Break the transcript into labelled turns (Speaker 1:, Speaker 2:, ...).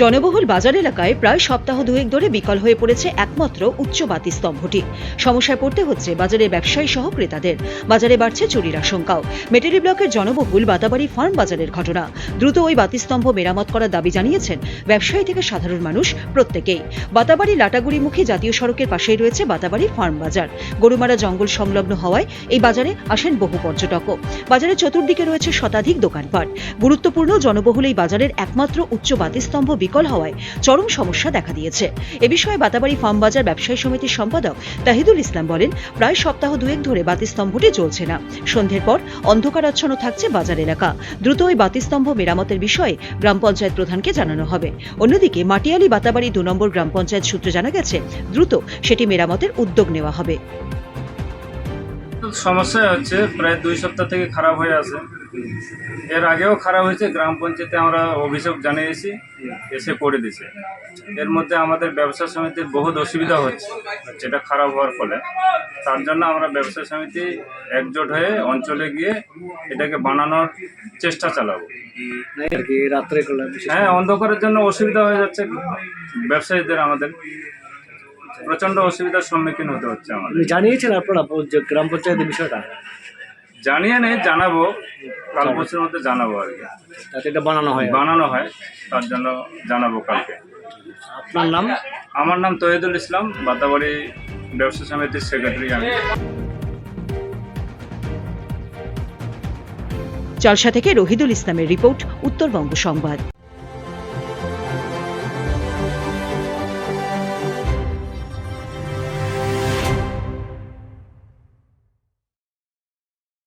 Speaker 1: জনবহুল বাজার এলাকায় প্রায় সপ্তাহ দুয়েক ধরে বিকল হয়ে পড়েছে একমাত্র উচ্চ বাতি স্তম্ভটি। সমস্যায় পড়তে হচ্ছে বাজারের ব্যবসায়ী সহ ক্রেতাদের। বাজারে বাড়ছে চুরির আশঙ্কাও। মেটেরি ব্লকের জনবহুল বাতাবাড়ি ফার্ম বাজারের ঘটনা। দ্রুত ওই বাতিস্তম্ভ মেরামত করার দাবি জানিয়েছেন ব্যবসায়ী থেকে সাধারণ মানুষ প্রত্যেকেই। বাতাবাড়ি লাটাগুড়িমুখী জাতীয় সড়কের পাশেই রয়েছে বাতাবাড়ি ফার্ম বাজার। গরুমারা জঙ্গল সংলগ্ন হওয়ায় এই বাজারে আসেন বহু পর্যটকও। বাজারের চতুর্দিকে রয়েছে শতাধিক দোকানপাট। গুরুত্বপূর্ণ জনবহুল এই বাজারের একমাত্র উচ্চ বাতিস্তম্ভ বিকল হওয়ায় চরম সমস্যা দেখা দিয়েছে। এ বিষয়ে বাতাবাড়ি ফার্ম বাজার ব্যবসায়ী সমিতির সম্পাদক তাহিদুল ইসলাম বলেন, প্রায় সপ্তাহ দুয়েক ধরে বাতিস্তম্ভটি চলছে না। সন্ধ্যের পর অন্ধকারাচ্ছন্ন থাকছে বাজার এলাকা। দ্রুত ওই বাতিস্তম্ভ মেরামতের বিষয়ে গ্রাম পঞ্চায়েত প্রধানকে জানানো হবে। অন্যদিকে মাটিয়ালি বাতাবাড়ি দু নম্বর গ্রাম পঞ্চায়েত সূত্রে জানা গেছে, দ্রুত সেটি মেরামতের উদ্যোগ নেওয়া হবে।
Speaker 2: সমস্যা হচ্ছে প্রায় দুই সপ্তাহ থেকে খারাপ হয়ে আছে। এর আগেও খারাপ হয়েছে গ্রাম পঞ্চায়েতে আমরা অভিযোগ জানিয়েছি এসে করে দিছে এর মধ্যে আমাদের ব্যবসা সমিতির বহুত অসুবিধা হচ্ছে যেটা খারাপ হওয়ার ফলে। তার জন্য আমরা ব্যবসা সমিতি একজোট হয়ে অঞ্চলে গিয়ে এটাকে বানানোর চেষ্টা চালাবো। হ্যাঁ অন্ধকারের জন্য অসুবিধা হয়ে যাচ্ছে ব্যবসায়ীদের আমাদের। প্রচণ্ড অসুবিধার সম্মুখীন হতে হচ্ছে আমাদের।
Speaker 3: আপনি জানিয়েছেন আপনারা যে গ্রাম পঞ্চায়েতের বিষয়টা?
Speaker 2: জানিয়ে নেই জানাব। কাল পরশুর মধ্যে জানাব আর কি।
Speaker 3: যাতে এটা বানানো হয়।
Speaker 2: বানানো হয় তার জন্য জানাব কালকে।
Speaker 3: আপনার নাম?
Speaker 2: আমার নাম তহিদুল ইসলাম বাতাবাড়ি ব্যবসা সমিতির সেক্রেটারি আমি।
Speaker 1: চালসা থেকে রহিদুল ইসলামের রিপোর্ট উত্তরবঙ্গ সংবাদ।